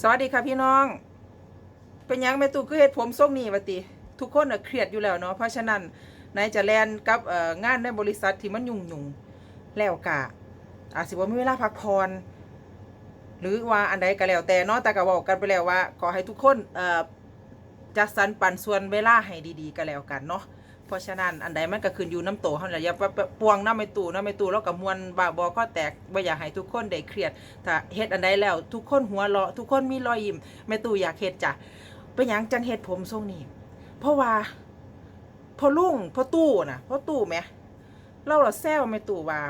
สวัสดีค่ะพี่น้อง เป็นยังแม่ตู่คือเฮ็ดผมทรงนี้วะติ ทุกคนเครียดอยู่แล้วเนาะเพราะฉะนั้นไหนจะแลนกับงานในบริษัทที่มันยุ่งยุ่งๆแล้วกะอาจสิบ่มีเวลาพักผ่อนหรือว่าอันใดก็แล้วแต่เนาะแต่ก็บอกกันไปแล้วว่า ขอให้ทุกคนจัดสรรปันส่วนเวลาให้ดีๆก็แล้วกันเนาะ ราะฉะนั้นอันใดมันก็ขึ้นอยู่น้ำโตเฮาแหละอย่าไปปวงน้ำไม่ตู่น้ำไม่ตู่แล้วก็มวนบ่าบอก็แตกบ่อยากให้ทุกคนได้เครียดถ้าเฮ็ดอันใดแล้ว ทุกคนหัวเราะทุกคนมีรอยยิ้มแม่ตู่อยากเฮ็ดจ้ะเป็นหยังจังเฮ็ดผมทรงนี้เพราะว่าพอลุงพอตู้น่ะพอตู้แหมเราละแซวแม่ตู่ว่า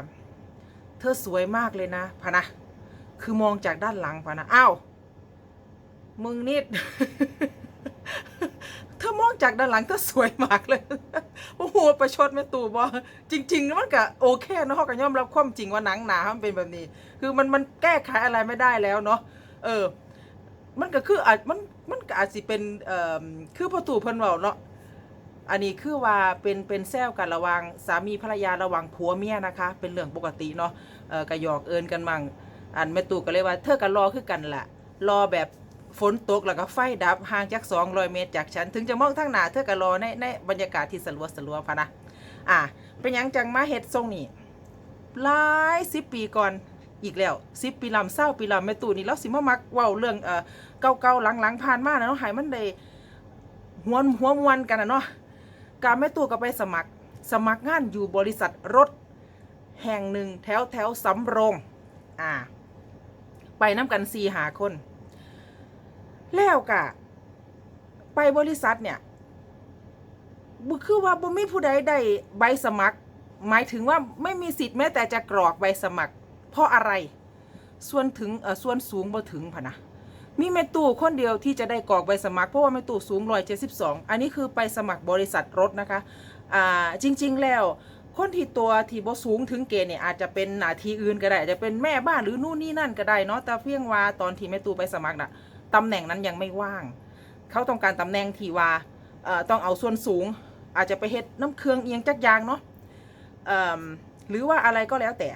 เธอสวยมากเลยนะพะนะคือมองจากด้านหลังพะนะอ้าวมึงนิด จากด้านหลังเธอสวยมากเลย โอ้โหประชดแม่ตู่บอจริง ๆ มันก็โอเคเนาะเขาก็ยอมรับความจริงว่าหนังหนามันเป็นแบบนี้ คือมันมันแก้ไขอะไรไม่ได้แล้วเนาะเออ มันก็คืออาจมันมันก็อาจสิเป็นเอ่อคือพ่อตู่เพิ่นเว้าเนาะอันนี้คือว่าเป็นเป็นแซวกันระวังสามีภรรยาระวังผัวเมียนะคะ เป็นเรื่องปกติเนาะเออก็หยอกเอินกันมั่งอันแม่ตู่ก็เลยว่า เธอก็รอคือกันแหละรอแบบ ฝนตกแล้วก็ไฟดับห่างจาก200 เมตรจากฉัน ถึงจะมองทางหน้าเธอก็รอในในบรรยากาศที่สลัวสลัวพะนะอะเป็นยังจังมาเฮ็ดทรงนี้หลายสิบปีก่อนอีกแล้วสิบปีลำเศร้าปีลำแม่ตู่นี่เราสิมามักเว้าเรื่องเอ่อเก่าๆหลังๆผ่านมานะเนาะให้มันได้หัวหัวมวนกันนะเนาะการแม่ตู่ก็ไปสมัครสมัครงานอยู่บริษัทรถแห่งหนึ่งแถวแถวสำโรงอ่าไปน้ำกันสี่หาคน แล้วกะ ไปบริษัทเนี่ยบ่คือว่าบ่มีผู้ใดได้ใบสมัคร หมายถึงว่าไม่มีสิทธิ์แม้แต่จะกรอกใบสมัคร เพราะอะไร ส่วนถึงเออส่วนสูงบ่ถึงพะนะมีแม่ตู่คนเดียวที่จะได้กรอกใบสมัครเพราะว่าแม่ตู่สูง172อันนี้คือไปสมัครบริษัทรถนะคะอ่าจริง ๆ แล้ว คนที่ตัวที่บ่สูงถึงเกณฑ์เนี่ยอาจจะเป็นหน้าที่อื่นก็ได้อาจจะเป็นแม่บ้านหรือนู่นนี่นั่นก็ได้เนาะแต่เพียงว่าตอนที่แม่ตู่ไปสมัครน่ะ ตำแหน่งนั้นยังไม่ว่าง เขาต้องการตำแหน่งที่ว่าต้องเอาส่วนสูง อาจจะไปเฮ็ดน้ำเครื่องเอียงจักยางเนาะหรือว่าอะไรก็แล้วแต่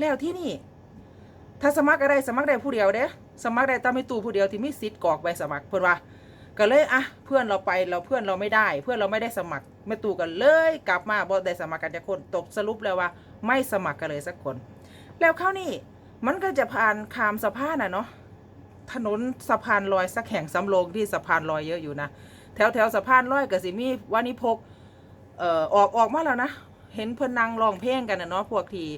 แล้วที่นี่ ถ้าสมัครอะไรสมัครได้ผู้เดียวเด้สมัครได้ตามไม่ตู่ผู้เดียวที่ไมีสิทธิ์กรอกใบสมัครเพื่อนว่าก็เลยอะเพื่อนเราไปเราเพื่อนเราไม่ได้ เพื่อนเราไม่ได้สมัครแม่ตู่กันเลยกลับมาบ่ได้สมัครกันจะคนตกสรุปแล้วว่า ไม่สมัครกันเลยสักคน แล้วเข้านี่มันก็จะผ่านคามสะพานน่ะเนาะ ถนนสะพานลอยสักแห่งสำโรงที่สะพานลอยเยอะอยู่นะแถวแถวสะพานลอยก็สิมีวานิพกเอ่อออกออกมาแล้วนะเห็นเพิ่นนั่งร้องเพลงกันนะเนาะพวกที่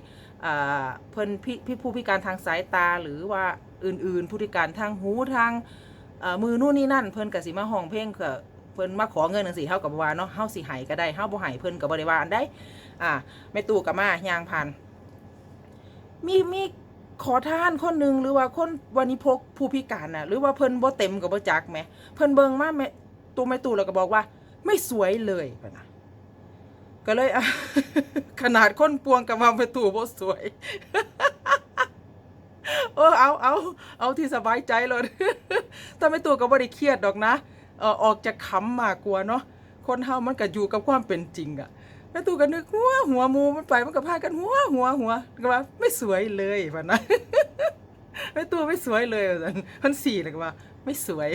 อ่าเพิ่นพี่พี่ผู้พิการทางสายตาหรือว่าอื่นๆผู้พิการทางหูทางเอ่อมือนู่นนี่นั่นเพิ่นก็สิมาห้องเพลงก็เพิ่นมาขอเงินจังซี่เฮาก็บ่ว่าเนาะเฮาสิให้ก็ได้เฮาบ่ให้เพิ่นก็บ่ได้ว่าอันใดอ่าแม่ตู่ก็มาย่างผ่านมีมี ขอทานคนหนึงหรือว่าคนวันิพกผู้พิการน่ะ หรือว่าเพิ่นบ่เต็มก็บ่จักแหม เพิ่นเบิ่งมาแม่ตู่แม่ตู่แล้วก็บอกว่า ไม่สวยเลยพะนะก็เลยอะขนาดคนปวงกับว่าแม่ตู่บ่สวยเออเอาเอาเอาที่สบายใจเลยถ้าไม่ตัวก็บ่ได้เครียดดอกนะเออออกจากขำมากกว่าเนาะคนเฮามันก็อยู่กับความเป็นจริงอะ แม่ตู่ก็นึกหัวหัวมูมันไปมันก็พากันหัวหัวหัวก็ว่าไม่สวยเลยว่านะแม่ตู่ไม่สวยเลยว่าซั่นมันสี่เลยก็ว่า ไม่สวย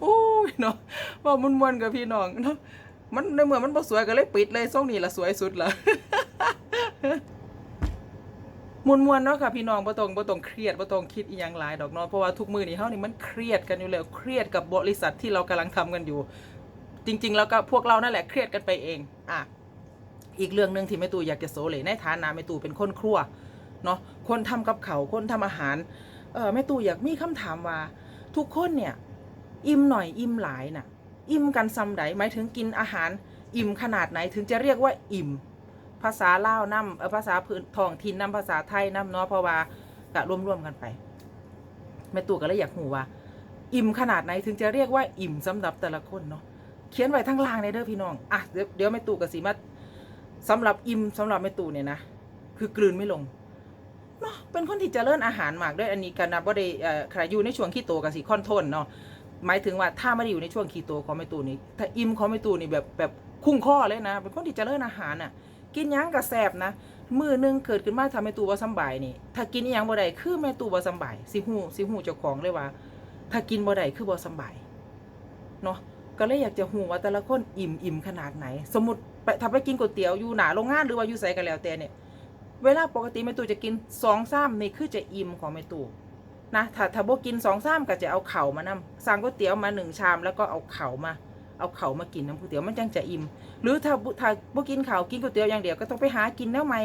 โอ้ยเนาะว่ามุนมวนกับพี่น้องเนาะมันในเมื่อมันบ่สวยก็เลยปิดเลยทรงนี้ละสวยสุดละมวนมวนเนาะค่ะพี่น้องบ่ต้องบ่ต้องเครียดบ่ต้องคิดอีหยังหลายดอกเนาะเพราะว่าทุกมือนี้เฮานี่มันเครียดกันอยู่แล้วเครียดกับบริษัทที่เรากำลังทำกันอยู่ จริง ๆ แล้วก็พวกเรานั่นแหละเครียดกันไปเองอะอีกเรื่องหนึ่งที่แม่ตู่อยากจะโซเลยในฐานะแม่ตู่เป็นคนครัวเนาะคนทำกับเขาวคนทำอาหารเออแม่ตู่อยากมีคำถามว่า ทุกคนเนี่ย อิ่มหน่อยอิ่มหลายน่ะ อิ่มกันซำใดหมายถึงกินอาหาร อิ่มขนาดไหนถึงจะเรียกว่าอิ่ม ภาษาลาวนํเออภาษาพื้นท้องถิ่นนํภาษาไทยนํเนาะเพราะว่าก็ร่วมๆกันไปแม่ตู่ก็เลยอยากหูว่า อิ่มขนาดไหนถึงจะเรียกว่าอิ่มสำหรับแต่ละคนเนาะ เขียนไว้ทั้งล่างในเด้อพี่น้องอะเดี๋ยวเดี๋ยวแม่ตู่กับสีมาสำหรับอิ่มสำหรับแม่ตู่เนี่ยนะคือกลืนไม่ลงเนาะเป็นคนที่จเจริญอาหารมากด้วยอันนี้กันนะบ่ได้เอ่อใครอยู่ในช่วงขี้โตกับสีค่อนทนเนาะหมายถึงว่าถ้าไม่ได้อยู่ในช่วงขี้โตของแม่ตู่นี่ถ้าอิ่มของแม่ตู่นี่แบบแบบคุ้งข้อเลยนะ เป็นคนที่จเจริญอาหารน่ะ กินยังกระแสบนะมือหนึงเกิดขึ้นมาทำให้ตูบ่าสบายนี่ ถ้ากินอีหยังบ่ได้คือแม่ตูบ่าสบายสิฮู้สิฮู้เจ้าของเลยว่า ถ้ากินบ่ได้คือบ่สบายเนาะ ก็เลยอยากจะฮู้ว่าแต่ละคนอิ่มอิ่มขนาดไหน สมมุติไปถ้าไปกินก๋วยเตี๋ยวอยู่หนาโรงงานหรือว่าอยู่ไสก็แล้วแต่เนี่ย เวลาปกติแม่ตู่จะกิน2 3นี่คือจะอิ่มของแม่ตู่นะถ้าถ้าบ่กิน2 3ก็จะเอาเข่ามานำสั่งก๋วยเตี๋ยวมาหนึ่งชามแล้วก็เอาเข่ามา เอาเข่ามากินน้ำก๋วยเตี๋ยวมันจังจะอิ่ม หรือถ้าถ้าบ่กินข้ากินก๋วยเตี๋ยวอย่างเดียวก็ต้องไปหากินแนวใหม่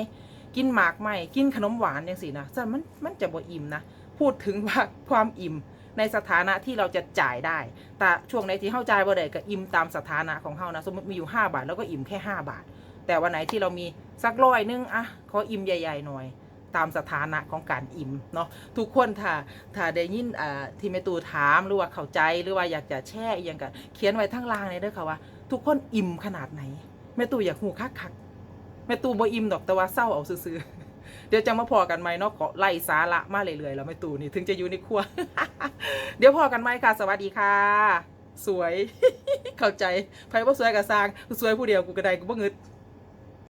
กินหมากใหม่กินขนมหวานจังซี่นะซั่นมันมันจะบ่อิ่มนะพูดถึงว่าความอิ่ม ในสถานะที่เราจะจ่ายได้ แต่ช่วงไหนที่เฮาจ่ายบ่ได้ก็อิ่มตามสถานะของเฮานะสมมติมีอยู่ 5 บาท แล้วก็อิ่มแค่ 5 บาท แต่วันไหนที่เรามีสักร้อยนึงอะขออิ่มใหญ่ๆหน่อยตามสถานะของการอิ่มเนาะทุกคนถ้าถ้าได้ยินอ่าที่แม่ตูถามหรือว่าเข้าใจหรือว่าอยากจะแช่อย่างกันเขียนไว้ทั้งล่างเลยเด้อค่ะว่า ทุกคนอิ่มขนาดไหนแม่ตูอยากหูคักคักๆแม่ตูบ่อิ่มดอกแต่ว่าเศร้าเอาซื่อ เดี๋ยวจะมาพอกันไหมเนาะก็ไล่สาระมาเรื่อยๆแล้วไม่ตูนี่ถึงจะอยู่ในครัว เดี๋ยวพอกันไหมค่ะ สวัสดีค่ะ สวย เข้าใจไผบ่สวยกับสร้างสวยผู้เดียวกูก็ได้กูบ่งึด